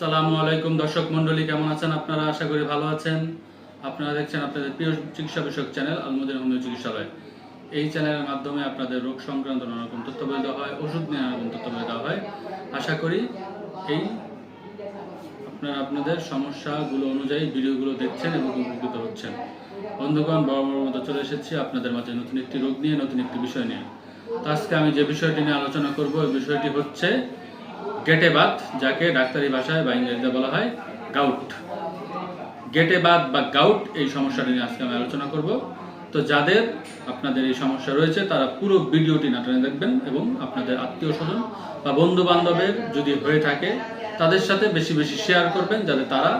আসসালামু আলাইকুম দর্শক মন্ডলী কেমন আছেন আপনারা? আশা করি ভালো আছেন। আপনারা দেখছেন আপনাদের প্রিয় চিকিৎসা বিষয়ক চ্যানেল আলমুদের হোমিও চিকিৎসালয়। এই চ্যানেলের মাধ্যমে আপনাদের রোগ সংক্রান্ত নানা রকম তথ্য বলে দেওয়া হয়, ওষুধ নিয়ে নানা রকম তথ্য বলে দেওয়া হয়। আশা করি এই আপনারা আপনাদের সমস্যাগুলো অনুযায়ী ভিডিওগুলো দেখছেন এবং উপকৃত হচ্ছেন। বন্ধুগণ বড় বড় মতো চলে এসেছি আপনাদের মাঝে নতুন একটি রোগ নিয়ে, নতুন একটি বিষয় নিয়ে। তো আজকে আমি যে বিষয়টি নিয়ে আলোচনা করব, ওই বিষয়টি হচ্ছে গেটে বাত যাকে ডাক্তারি ভাষায় বা ইংরেজিতে বলা হয় গাউট। গেটে বাত বা গাউট, এই সমস্যাটি নিয়ে আজকে আমি আলোচনা করব। তো যাদের আপনাদের এই সমস্যা রয়েছে, তারা পুরো ভিডিওটি নাটনে দেখবেন এবং আপনাদের আত্মীয় স্বজন বা বন্ধু বান্ধবের যদি হয়ে থাকে, তাদের সাথে বেশি বেশি শেয়ার করবেন, যাতে তারা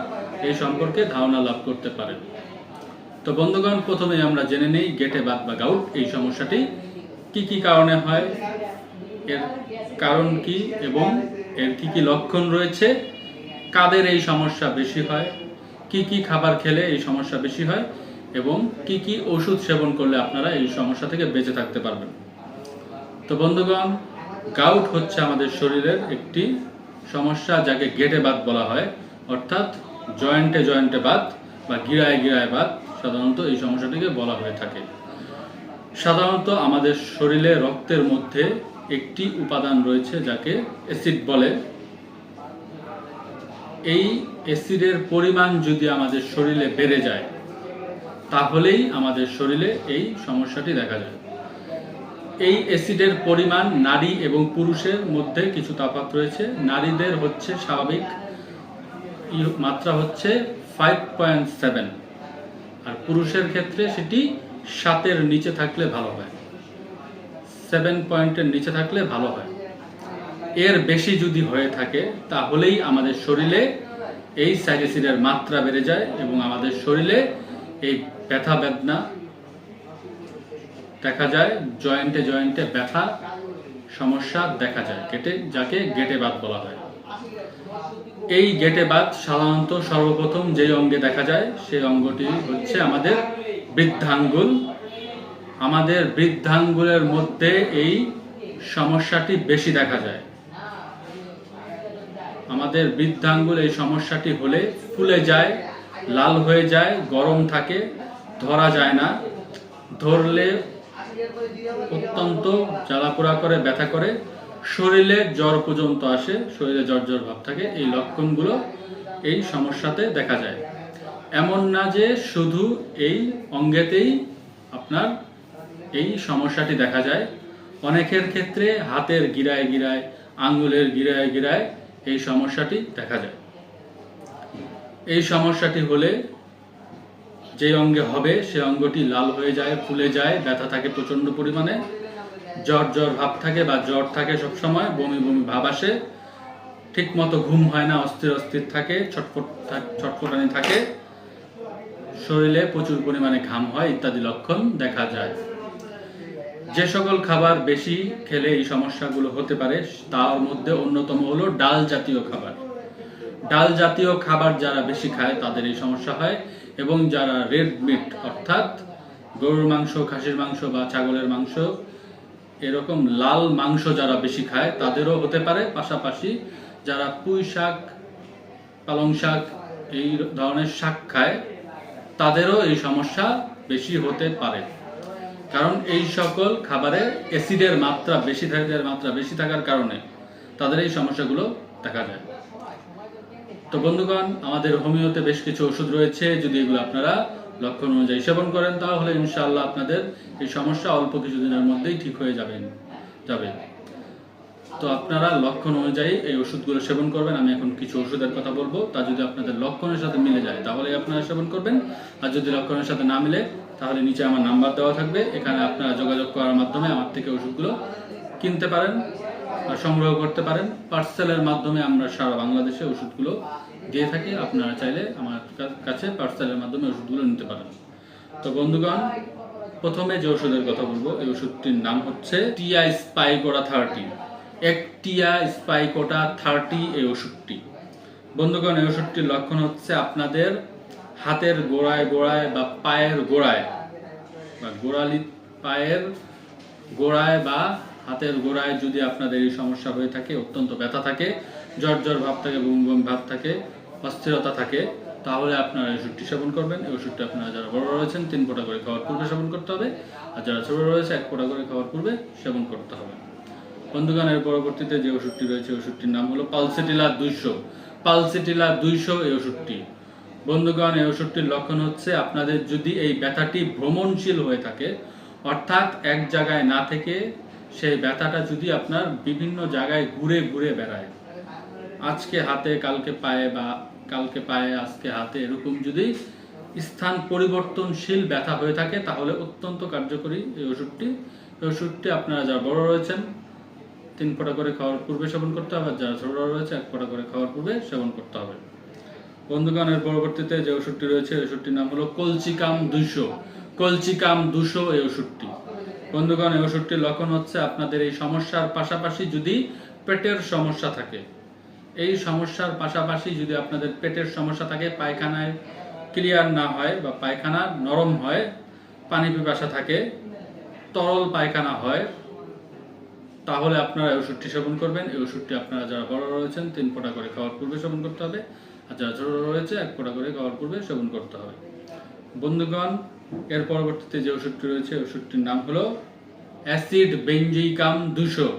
এই সম্পর্কে ধারণা লাভ করতে পারে। তো বন্ধুগণ প্রথমে আমরা জেনে নেই গেটে বাত বা গাউট, এই সমস্যাটি কি কি কারণে হয় এর কারণ কি এবং এর কি কি লক্ষণ রয়েছে? কাদের এই সমস্যা বেশি হয়? কি কি খাবার খেলে এই সমস্যা বেশি হয়? এবং কি কি ওষুধ সেবন করলে আপনারা এই সমস্যা থেকে বেঁচে থাকতে পারবেন? তো বন্ধুগণ গাউট হচ্ছে আমাদের শরীরের একটি সমস্যা যাকে গেটে বাত বলা হয়। অর্থাৎ জয়েন্টে জয়েন্টে বাত বা গিরায় গিরায় বাত সাধারণত এই সমস্যাটিকে বলা হয়ে থাকে। সাধারণত আমাদের শরীরে রক্তের মধ্যে একটি উপাদান রয়েছে যাকে অ্যাসিড বলে। এই অ্যাসিডের পরিমাণ যদি আমাদের শরীরে বেড়ে যায়, তাহলেই আমাদের শরীরে এই সমস্যাটি দেখা যায়। এই অ্যাসিডের পরিমাণ নারী এবং পুরুষের মধ্যে কিছু তফাৎ রয়েছে। নারীদের হচ্ছে স্বাভাবিক মাত্রা হচ্ছে ফাইভ পয়েন্ট সেভেন আর পুরুষের ক্ষেত্রে সেটি সাতের নিচে থাকলে ভালো হয়। সেভেন পয়েন্টের নিচে থাকলে ভালো হয়। এর বেশি যদি হয়ে থাকে, তাহলেই আমাদের শরীরে এই সাইকেসিডের মাত্রা বেড়ে যায় এবং আমাদের শরীরে এই ব্যথা বেদনা দেখা যায়, জয়েন্টে জয়েন্টে ব্যথা সমস্যা দেখা যায়, গেটে, যাকে গেটে বাত বলা হয়। এই গেটে বাত সাধারণত সর্বপ্রথম যে অঙ্গে দেখা যায়, সেই অঙ্গটি হচ্ছে আমাদের বৃদ্ধাঙ্গুল আমাদের বৃদ্ধাঙ্গুলের মধ্যে এই সমস্যাটি বেশি দেখা যায়। আমাদের বৃদ্ধাঙ্গুল এই সমস্যাটি হলে ফুলে যায়, লাল হয়ে যায়, গরম থাকে, ধরা যায় না। ধরলে অত্যন্ত জ্বালাপোড়া করে, ব্যথা করে। শরীরে জ্বর পর্যন্ত আসে, শরীরে জ্বর জ্বর ভাব থাকে। এই লক্ষণগুলো এই সমস্যাতে দেখা যায়। এমন না যে শুধু এই অঙ্গেতেই আপনার এই সমস্যাটি দেখা যায়। অনেকের ক্ষেত্রে হাতের গিরায় গিরায় আঙ্গুলের গিরায় গিরায় এই সমস্যাটি দেখা যায়। এই সমস্যাটি হলে যে অঙ্গে হবে, সে অঙ্গটি লাল হয়ে যায়, ফুলে যায়, ব্যথা থাকে প্রচণ্ড পরিমাণে, জ্বর জ্বর ভাব থাকে বা জ্বর থাকে সব সময় বমি বমি ভাব আসে ঠিক মতো ঘুম হয় না, অস্থির অস্থির থাকে, ছটফট ছটফটানি থাকে, শরীরে প্রচুর পরিমাণে ঘাম হয় ইত্যাদি লক্ষণ দেখা যায়। যে সকল খাবার বেশি খেলে এই সমস্যাগুলো হতে পারে, তার মধ্যে অন্যতম হলো ডাল জাতীয় খাবার। ডাল জাতীয় খাবার যারা বেশি খায়, তাদের এই সমস্যা হয় এবং যারা রেড মিট, অর্থাৎ গরুর মাংস, খাসির মাংস বা ছাগলের মাংস, এরকম লাল মাংস যারা বেশি খায়, তাদেরও হতে পারে। পাশাপাশি যারা পুঁই শাক, পালং শাক, এই ধরনের শাক খায়, তাদেরও এই সমস্যা বেশি হতে পারে। কারণ এই সকল খাবারে অ্যাসিডের মাত্রা বেশি থাকার মাত্রা বেশি থাকার কারণে তাদের এই সমস্যাগুলো দেখা যায়। তো বন্ধুগণ, আমাদের হোমিওতে বেশ কিছু ওষুধ রয়েছে। যদি এগুলো আপনারা লক্ষণ অনুযায়ী সেবন করেন, তাহলে ইনশাআল্লাহ আপনাদের এই সমস্যা অল্প কিছুদিনের মধ্যেই ঠিক হয়ে যাবেন, যাবে। তো আপনারা লক্ষণ অনুযায়ী এই ওষুধগুলো সেবন করবেন। আমি এখন কিছু ওষুধের কথা বলব। তা যদি আপনাদের লক্ষণের সাথে মিলে যায় তাহলে আপনারা সেবন করবেন। আর যদি লক্ষণের সাথে না মিলে, তাহলে নিচে আমার নাম্বার দেওয়া থাকবে। এখানে আপনারা যোগাযোগ করার মাধ্যমে আমার থেকে ওষুধগুলো কিনতে পারেন আর সংগ্রহ করতে পারেন। পার্সেলের মাধ্যমে আমরা সারা বাংলাদেশে ওষুধগুলো দিয়ে থাকি। আপনারা চাইলে আমার কাছে পার্সেলের মাধ্যমে ওষুধগুলো নিতে পারেন। তো বন্ধুগণ, প্রথমে যে ওষুধের কথা বলব, এই ওষুধটির নাম হচ্ছে টিয়া স্পাইকোটা থার্টি। এক টিয়া স্পাইকোটা থার্টি এই ওষুধটি। বন্ধুগণ, এই ওষুধটির লক্ষণ হচ্ছে আপনাদের হাতের গোড়ায় গোড়ায় বা পায়ের গোড়ায়, বা গোড়ালি পায়ের গোড়ায় বা হাতের গোড়ায় যদি আপনাদের এই সমস্যা হয়ে থাকে, অত্যন্ত ব্যথা থাকে, জ্বর জ্বর ভাব থাকে বুম বুম ভাব থাকে, অস্থিরতা থাকে, তাহলে আপনারা এই ওষুধটি সেবন করবেন। এই ওষুধটি আপনারা যারা বড় রয়েছেন, তিন ফোঁটা করে খাওয়ার পূর্বে সেবন করতে হবে, আর যারা ছোট রয়েছে, এক ফোঁটা করে খাওয়ার পূর্বে সেবন করতে হবে। বন্ধুগণ এর পরবর্তীতে যে ওষুধটি রয়েছে, ওষুধটির নাম হলো পালসিটিলা দুইশো। পালসিটিলা দুইশো এই ওষুধটি। বন্ধুগণ, এই ওষুধটির লক্ষণ হচ্ছে আপনাদের যদি এই ব্যথাটি ভ্রমণশীল হয়ে থাকে, অর্থাৎ এক জায়গায় না থেকে সেই ব্যথাটা যদি আপনার বিভিন্ন জায়গায় ঘুরে ঘুরে বেড়ায়, আজকে হাতে, কালকে পায়ে বা কালকে পায়ে, আজকে হাতে, এরকম যদি স্থান পরিবর্তনশীল ব্যথা হয়ে থাকে, তাহলে অত্যন্ত কার্যকরী এই ওষুধটি। এই ওষুধটি আপনারা যারা বড় রয়েছেন তিন ফোঁটা করে খাওয়ার পূর্বে সেবন করতে হবে যারা ছোট রয়েছে, এক ফোঁটা করে খাওয়ার পূর্বে সেবন করতে হবে। বন্ধুগণ এর পরবর্তীতে যে ওষুধটি রয়েছে, এই ওষুধটির নাম হলো কলচিকাম দুশো কলচিকাম দুশো এই ওষুধটি। বন্ধুগণ, এই ওষুধটির লক্ষণ হচ্ছে আপনাদের এই সমস্যার পাশাপাশি যদি পেটের সমস্যা থাকে। এই সমস্যার পাশাপাশি যদি আপনাদের পেটের সমস্যা থাকে, পায়খানায় ক্লিয়ার না হয় বা পায়খানা নরম হয়, পানি পিপাসা থাকে, তরল পায়খানা হয় তাহলে আপনারা এই ওষুধটি সেবন করবেন। এই ওষুধটি আপনারা যারা বড় রয়েছেন, তিন ফোঁটা করে খাওয়ার পূর্বে সেবন করতে হবে। আর যারা ছোট রয়েছে, এক ফোঁটা করে খাওয়ার পূর্বে সেবন করতে হবে। বন্ধুগণ, এর পরবর্তীতে যে ওষুধটি রয়েছে ওষুধটির নাম হলো অ্যাসিড বেঞ্জয়িকাম দুশো।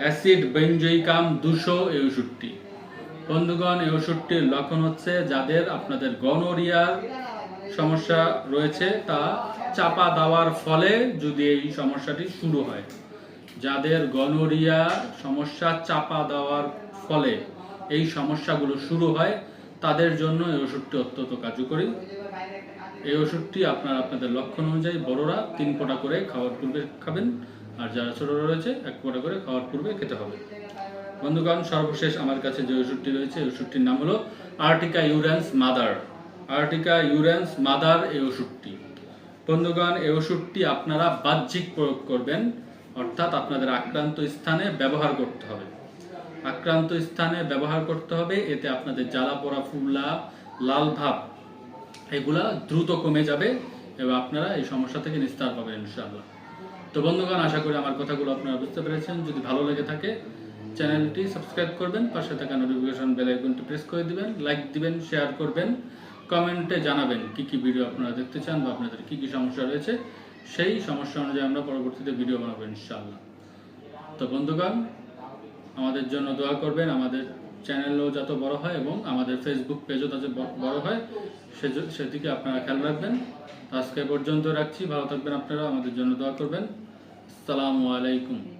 অ্যাসিড বেঞ্জয়িকাম দুশো এই ওষুধটি। বন্ধুগণ, এই ওষুধটির লক্ষণ হচ্ছে যাদের আপনাদের গনোরিয়ার সমস্যা রয়েছে, তা চাপা দেওয়ার ফলে যদি এই সমস্যাটি শুরু হয়। যাদের গনোরিয়া সমস্যা চাপা দেওয়ার ফলে এই সমস্যাগুলো শুরু হয়, তাদের জন্য এই ওষুধটি অত্যন্ত কার্যকরী। এই ওষুধটি আপনার আপনাদের লক্ষণ অনুযায়ী বড়রা তিন ফোঁটা করে খাওয়ার পূর্বে খাবেন, আর যারা ছোট রয়েছে, এক ফোঁটা করে খাওয়ার পূর্বে খেতে হবে। বন্ধুগণ, সর্বশেষ আমার কাছে যে ওষুধটি রয়েছে, এই ওষুধটির নাম হলো Urtica urens mother. Urtica urens mother এই ওষুধটি। বন্ধুগণ, এই ওষুধটি আপনারা বাহ্যিক প্রয়োগ করবেন অর্থাৎ আপনাদের আক্রান্ত স্থানে ব্যবহার করতে হবে। আক্রান্ত স্থানে ব্যবহার করতে হবে, এতে আপনাদের জ্বালা পোড়া, ফুলা, লাল ভাব, এগুলা দ্রুত কমে যাবে এবং আপনারা এই সমস্যা থেকে নিস্তার পাবেন, ইনশাআল্লাহ। তো বন্ধুগণ, আশা করি আমার কথাগুলো আপনারা বুঝতে পেরেছেন। যদি ভালো লেগে থাকে, চ্যানেলটি সাবস্ক্রাইব করবেন, পাশে থাকা নোটিফিকেশন বেল আইকনটি প্রেস করে দিবেন লাইক দিবেন শেয়ার করবেন, কমেন্টে জানাবেন কি কি ভিডিও আপনারা দেখতে চান বা আপনাদের কি কি সমস্যা রয়েছে। সেই সমস্যা অনুযায়ী আমরা পরবর্তীতে ভিডিও বানাবো ইনশাল্লাহ তো বন্ধুগণ, আমাদের জন্য দোয়া করবেন। আমাদের চ্যানেলও যত বড় হয় এবং আমাদের ফেসবুক পেজও যাতে বড় হয়, সে- সেদিকে আপনারা খেয়াল রাখবেন। আজকে পর্যন্ত রাখছি। ভালো থাকবেন আপনারা আমাদের জন্য দোয়া করবেন। আসসালামু আলাইকুম।